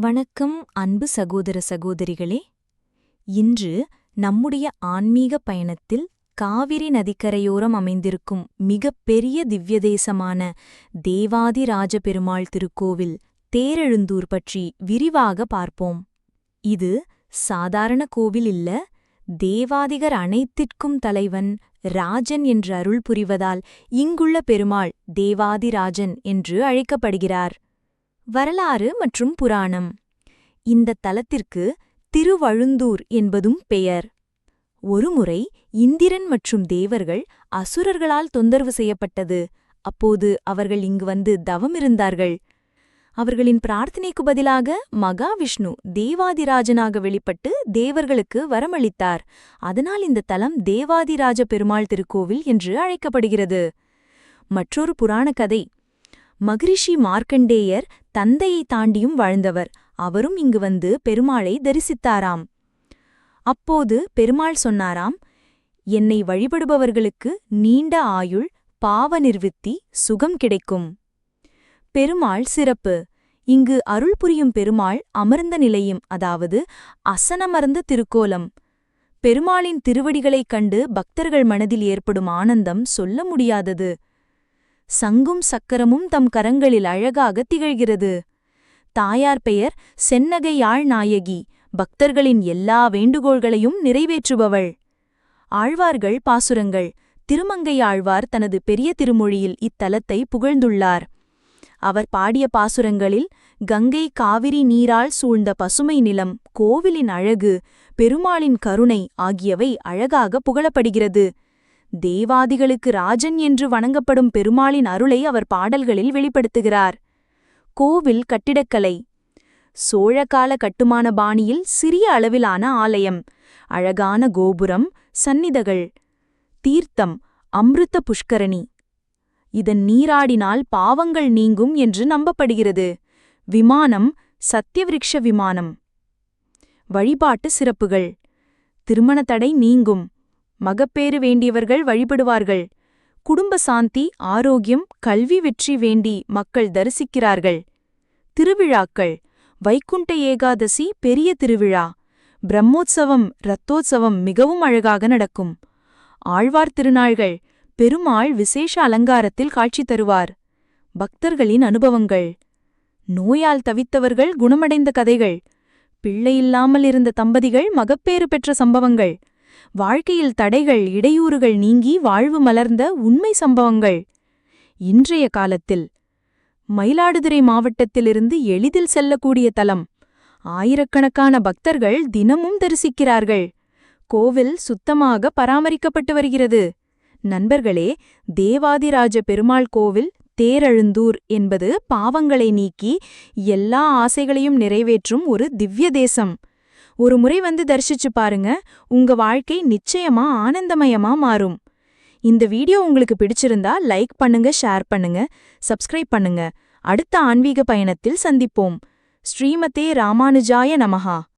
வணக்கம் அன்பு சகோதர சகோதரிகளே. இன்று நம்முடைய ஆன்மீக பயணத்தில் காவிரி நதிக்கரையோரம் அமைந்திருக்கும் மிகப்பெரிய திவ்யதேசமான தேவாதி ராஜபெருமாள் திருக்கோவில் தேரெழுந்தூர் பற்றி விரிவாக பார்ப்போம். இது சாதாரண கோவில் இல்ல தேவாதிகர் அனைத்திற்கும் தலைவன் ராஜன் என்று அருள் புரிவதால் இங்குள்ள பெருமாள் தேவாதிராஜன் என்று அழைக்கப்படுகிறார். வரலாறு மற்றும் புராணம். இந்த தலத்திற்கு திருவழுந்தூர் என்பதும் பெயர். ஒருமுறை இந்திரன் மற்றும் தேவர்கள் அசுரர்களால் தொந்தரவு செய்யப்பட்டது. அப்போது அவர்கள் இங்கு வந்து தவமிருந்தார்கள் அவர்களின் பிரார்த்தனைக்கு பதிலாக மகாவிஷ்ணு தேவாதிராஜனாக வெளிப்பட்டு தேவர்களுக்கு வரமளித்தார். அதனால் இந்த தலம் தேவாதிராஜ பெருமாள் திருக்கோவில் என்று அழைக்கப்படுகிறது. மற்றொரு புராண கதை மகிரிஷி மார்க்கண்டேயர் தந்தையை தாண்டியும் வாழ்ந்தவர். அவரும் இங்கு வந்து பெருமாளை தரிசித்தாராம். அப்போது பெருமாள் சொன்னாராம் என்னை வழிபடுபவர்களுக்கு நீண்ட ஆயுள் பாவ நிர்வித்தி சுகம் கிடைக்கும். பெருமாள் சிறப்பு. இங்கு அருள் புரியும் பெருமாள் அமர்ந்த நிலையும் அதாவது அசனமர்ந்த திருக்கோலம். பெருமாளின் திருவடிகளைக் கண்டு பக்தர்கள் மனதில் ஏற்படும் ஆனந்தம் சொல்ல முடியாதது. சங்கும் சக்கரமும் தம் கரங்களில் அழகாக திகழ்கிறது. தாயார் பெயர் சென்னகையாழ் நாயகி. பக்தர்களின் எல்லா வேண்டுகோள்களையும் நிறைவேற்றுபவள். ஆழ்வார்கள் பாசுரங்கள். திருமங்கை ஆழ்வார் தனது பெரிய திருமொழியில் இத்தலத்தை புகழ்ந்துள்ளார். அவர் பாடிய பாசுரங்களில் கங்கை காவிரி நீரால் சூழ்ந்த பசுமை நிலம் கோவிலின் அழகு பெருமாளின் கருணை ஆகியவை அழகாக புகழப்படுகிறது. தேவாதிகளுக்கு ராஜன் என்று வணங்கப்படும் பெருமாளின் அருளை அவர் பாடல்களில் வெளிப்படுத்துகிறார். கோவில் கட்டிடக்கலை. சோழகால கட்டுமான பாணியில் சிறிய அளவிலான ஆலயம். அழகான கோபுரம் சந்நிதகள். தீர்த்தம் அம்ருத்த புஷ்கரணி. இதன் நீராடினால் பாவங்கள் நீங்கும் என்று நம்பப்படுகிறது. விமானம் சத்தியவிருக்ஷ விமானம். வழிபாட்டு சிறப்புகள். திருமண தடை நீங்கும். மகப்பேறு வேண்டியவர்கள் வழிபடுவார்கள். குடும்ப சாந்தி ஆரோக்கியம் கல்வி வெற்றி வேண்டி மக்கள் தரிசிக்கிறார்கள். திருவிழாக்கள். வைகுண்ட ஏகாதசி பெரிய திருவிழா. பிரம்மோத்சவம் இரத்தோத்சவம் மிகவும் அழகாக நடக்கும். ஆழ்வார் திருநாள்கள். பெருமாள் விசேஷ அலங்காரத்தில் காட்சி தருவார். பக்தர்களின் அனுபவங்கள். நோயால் தவித்தவர்கள் குணமடைந்த கதைகள். பிள்ளையில்லாமல் இருந்த தம்பதிகள் மகப்பேறு பெற்ற சம்பவங்கள். வாழ்க்கையில் தடைகள் இடையூறுகள் நீங்கி வாழ்வு மலர்ந்த உண்மை சம்பவங்கள். இன்றைய காலத்தில் மயிலாடுதுறை மாவட்டத்திலிருந்து எளிதில் செல்லக்கூடிய தலம். ஆயிரக்கணக்கான பக்தர்கள் தினமும் தரிசிக்கிறார்கள். கோவில் சுத்தமாக பராமரிக்கப்பட்டு வருகிறது. நண்பர்களே தேவாதிராஜ பெருமாள் கோவில் தேரழுந்தூர் என்பது பாவங்களை நீக்கி எல்லா ஆசைகளையும் நிறைவேற்றும் ஒரு திவ்ய தேசம். ஒரு முறை வந்து தரிசிச்சு பாருங்க. உங்க வாழ்க்கை நிச்சயமா ஆனந்தமயமா மாறும். இந்த வீடியோ உங்களுக்கு பிடிச்சிருந்தா லைக் பண்ணுங்க ஷேர் பண்ணுங்க சப்ஸ்கிரைப் பண்ணுங்க. அடுத்த ஆன்மீக பயணத்தில் சந்திப்போம். ஸ்ரீமதே ராமானுஜாய நமஹா.